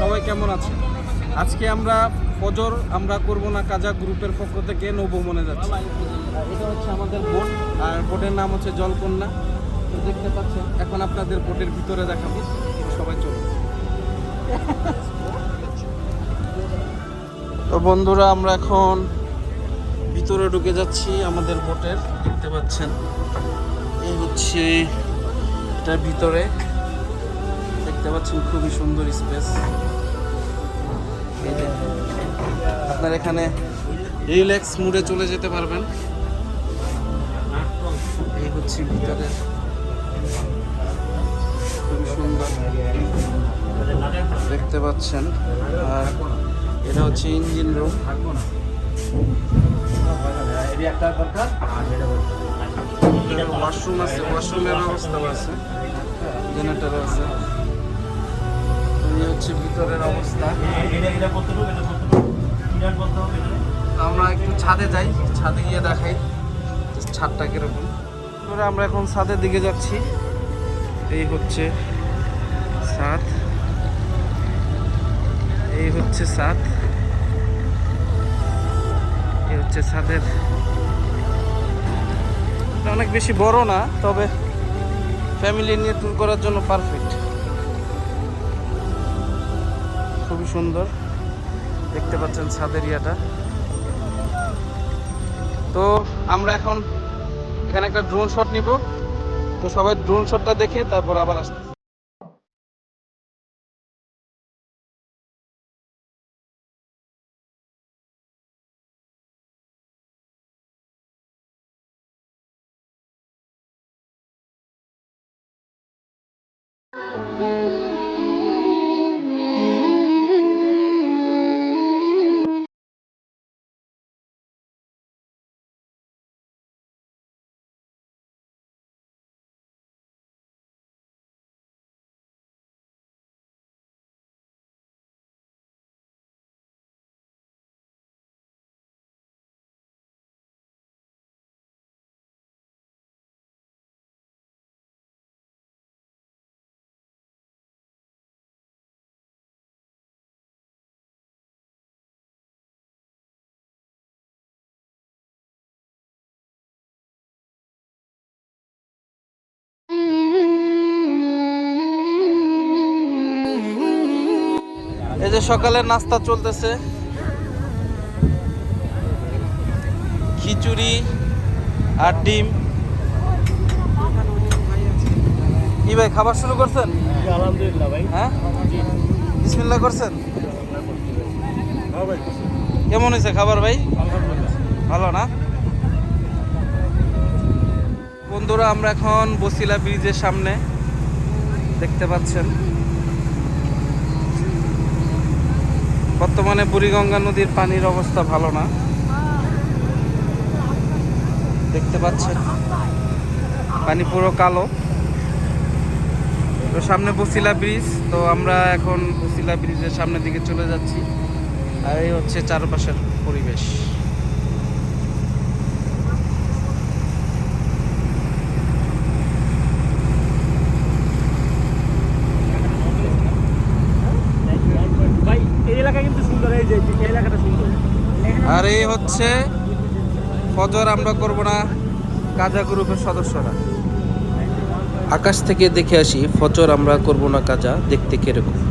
সবাই কেমন আছে? আজকে আমরা ফজর, আমরা করব না কাজা গ্রুপের পক্ষ থেকে নৌভ্রমণে যাচ্ছি। এটা হচ্ছে আমাদের বোট আর বোটের নাম হচ্ছে জলকন্যা। তো দেখতে পাচ্ছেন, এখন আপনাদের বোটের ভিতরে দেখাবো সবাই চলুন। তো বন্ধুরা, আমরা এখন ভিতরে ঢুকে যাচ্ছি আমাদের বোটের দেখতে পাচ্ছেন। এই হচ্ছে, এটার ভিতরে, দেখতে পাচ্ছেন খুবই সুন্দর স্পেস। আপনার এখানে রিল্যাক্স মুডে চলে যেতে পারবেন। এই হচ্ছে ভিতরে খুবই সুন্দর দেখতে পাচ্ছেন। আর এটা হচ্ছে ইঞ্জিন রুম। ওয়াশরুম আছে, ওয়াশরুমের ব্যবস্থা আছে, জেনারেটর আছে। এই হচ্ছে ভিতরের অবস্থা। আমরা একটু ছাদে যাই ছাদে গিয়ে দেখাই ছাদটা কীরকম। আমরা এখন ছাদের দিকে যাচ্ছি। এই হচ্ছে ছাদ। এই হচ্ছে ছাদ। এই হচ্ছে ছাদের। অনেক বেশি বড় না তবে ফ্যামিলি নিয়ে ট্যুর করার জন্য পারফেক্ট খুবই সুন্দর। দেখতে পাচ্ছেন ছাদের ইয়াটা। তো আমরা এখন এখানে একটা ড্রোন শট নিব। তো সবাই ড্রোন শটটা দেখে তারপর আবার আসতে যে সকালের নাস্তা চলতেছে। খিচুড়ি আর ডিম। কি ভাই খাবার শুরু করছেন? আলহামদুলিল্লাহ ভাই। হ্যাঁ? বিসমিল্লাহ করছেন? কেমন হয়েছে খাবার ভাই? ভালো না? বন্ধুরা আমরা এখন বসিলা ব্রিজের সামনে। দেখতে পাচ্ছেন। বর্তমানে বুড়িগঙ্গা নদীর পানির অবস্থা ভালো না। দেখতে পাচ্ছেন, পানি পুরো কালো। তো সামনে বসিলা ব্রিজ, তো আমরা এখন বসিলা ব্রিজের সামনের দিকে চলে যাচ্ছি। আর এই হচ্ছে চারপাশের পরিবেশ ভাই এই এলাকা কিন্তু সুন্দর এই যে এই এলাকাটা সুন্দর আর এই হচ্ছে, ফজর আমরা করব না, কাজা গ্রুপের সদস্যরা। আকাশ থেকে দেখে আসি, ফজর আমরা করব না কাজা, দেখতে কীরকম।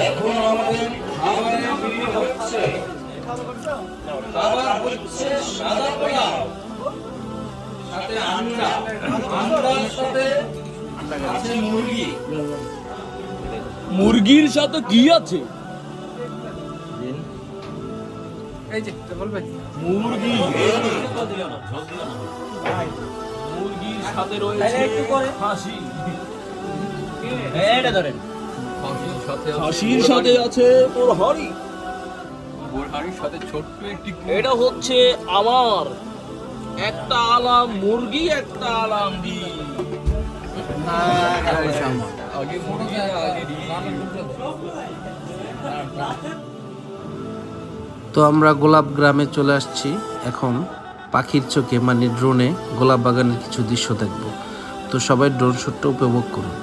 এখন আমাদের খাবারে বিলি হচ্ছে খাবার হচ্ছে সাদা পোলাও সাথে আন্ডা আন্ডার সাথে আছে মুরগি মুরগির সাথে কি আছে? এই যে বলবে মুরগি মুরগির সাথে রয়েছে খাসি। এটা ধরেন। খাসির সাথে আছে বোরহারি বোরহানির সাথে ছোট্ট একটি এটা হচ্ছে আমার। একটা আলাম মুরগি একটা আলাম ডিম আগে মুরগি আগে তো আমরা গোলাপ গ্রামে চলে আসছি। এখন পাখির চোখে মানে ড্রোনে গোলাপ বাগানের কিছু দৃশ্য দেখব। তো সবাই ড্রোন শ্যুটটা উপভোগ করুন।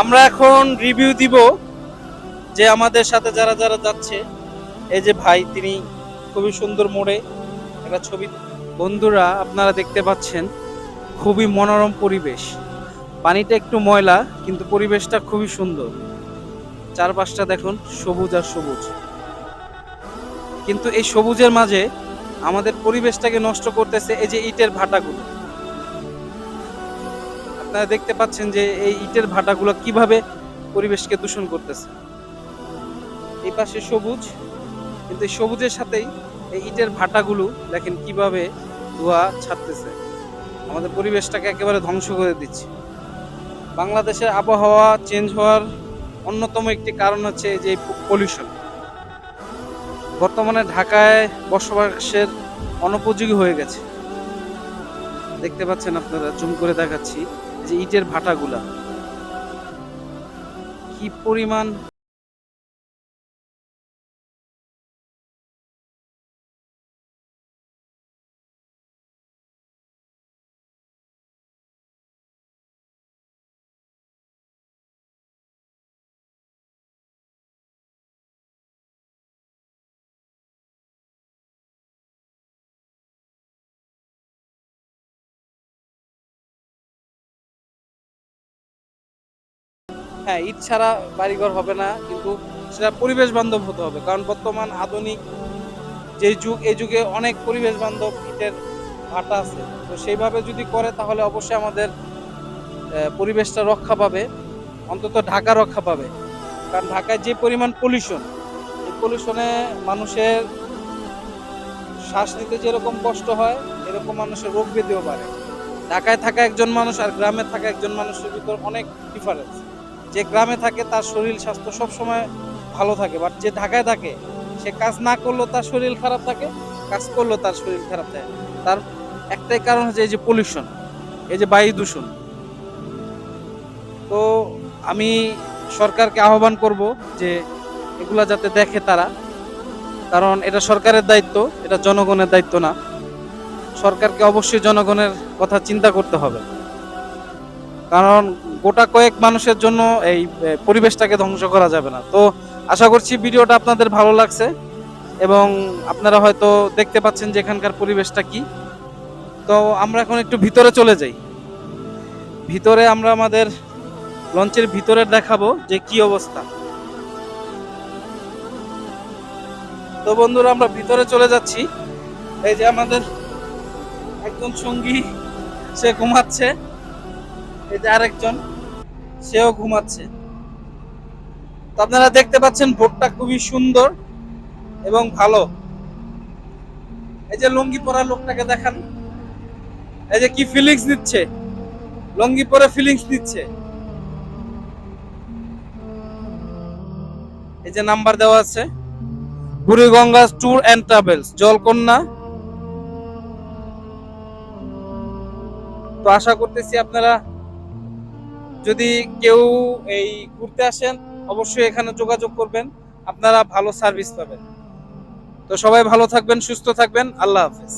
আমরা এখন রিভিউ দিব যে আমাদের সাথে যারা যারা যাচ্ছে, এই যে ভাই, তিনি খুবই সুন্দর মোড়ে একটা ছবি। বন্ধুরা, আপনারা দেখতে পাচ্ছেন, খুবই মনোরম পরিবেশ। পানিটা একটু ময়লা, কিন্তু পরিবেশটা খুবই সুন্দর। চারপাশটা দেখুন, সবুজ আর সবুজ। কিন্তু এই সবুজের মাঝে আমাদের পরিবেশটাকে নষ্ট করতেছে এই যে ইটের ভাটাগুলো। আপনারা দেখতে পাচ্ছেন যে এই ইটের ভাটাগুলো কীভাবে পরিবেশকে দূষণ করতেছে। এই পাশে সবুজ, কিন্তু এই সবুজের সাথেই এই ইটের ভাটাগুলো দেখেন কীভাবে ধোয়া ছাড়তেছে। আমাদের পরিবেশটাকে একেবারে ধ্বংস করে দিচ্ছে। বাংলাদেশের আবহাওয়া চেঞ্জ হওয়ার অন্যতম একটি কারণ হচ্ছে যে পলিউশন বর্তমানে ঢাকায় বসবাসের অনুপযোগী হয়ে গেছে। দেখতে পাচ্ছেন আপনারা, জুম করে দেখাচ্ছি। যে ইটের ভাটাগুলা। কি পরিমাণ হ্যাঁ ইট ছাড়া বাড়িঘর হবে না, কিন্তু সেটা পরিবেশ বান্ধব হতে হবে। কারণ বর্তমান আধুনিক যে যুগ, এই যুগে অনেক পরিবেশ বান্ধব ইটের ভাটা আছে। তো সেইভাবে যদি করে, তাহলে অবশ্যই আমাদের পরিবেশটা রক্ষা পাবে। অন্তত ঢাকা রক্ষা পাবে। কারণ ঢাকায় যে পরিমাণ পলিউশন এই পলিউশনে মানুষের শ্বাস নিতে যেরকম কষ্ট হয়, এরকম মানুষের রোগ ব্যাধিও বাড়ে। ঢাকায় থাকা একজন মানুষ আর গ্রামে থাকা একজন মানুষের ভিতর অনেক ডিফারেন্স যে গ্রামে থাকে তার শরীর স্বাস্থ্য সব সময় ভালো থাকে বাট যে ঢাকায় থাকে, সে কাজ না করলেও তার শরীর খারাপ থাকে, কাজ করলেও তার শরীর খারাপ থাকে। তার একটাই কারণ হচ্ছে এই যে পলিউশন এই যে বায়ু দূষণ। তো আমি সরকারকে আহ্বান করব যে এগুলা যাতে দেখে তারা, কারণ এটা সরকারের দায়িত্ব, এটা জনগণের দায়িত্ব না। সরকারকে অবশ্যই জনগণের কথা চিন্তা করতে হবে। কারণ গোটা কয়েক মানুষের জন্য এই পরিবেশটাকে ধ্বংস করা যাবে না। তো আশা করছি ভিডিওটা আপনাদের ভালো লাগছে এবং আপনারা হয়তো দেখতে পাচ্ছেন যে এখানকার পরিবেশটা কি। তো আমরা এখন একটু ভিতরে চলে যাই। ভিতরে আমরা আমাদের লঞ্চের ভিতরে দেখাবো যে কি অবস্থা। তো বন্ধুরা, আমরা ভিতরে চলে যাচ্ছি। এই যে আমাদের একজন সঙ্গী, সে ঘুমাচ্ছে। এই যে আরেকজন। সেও ঘুমাচ্ছে। তো আপনারা দেখতে পাচ্ছেন ভোটটা খুবই সুন্দর এবং ভালো। এই যে লুঙ্গি পরা লোকটাকে দেখান। এই যে কি ফিলিংস দিচ্ছে লুঙ্গি পরে ফিলিংস দিচ্ছে এই যে নাম্বার দেওয়া আছে, Buriganga tour and travels Jalkanya. তো আশা করতেছি আপনারা যদি কেউ এই ঘুরতে আসেন, অবশ্যই এখানে যোগাযোগ করবেন। আপনারা ভালো সার্ভিস পাবেন। তো সবাই ভালো থাকবেন, সুস্থ থাকবেন। আল্লাহ হাফেজ।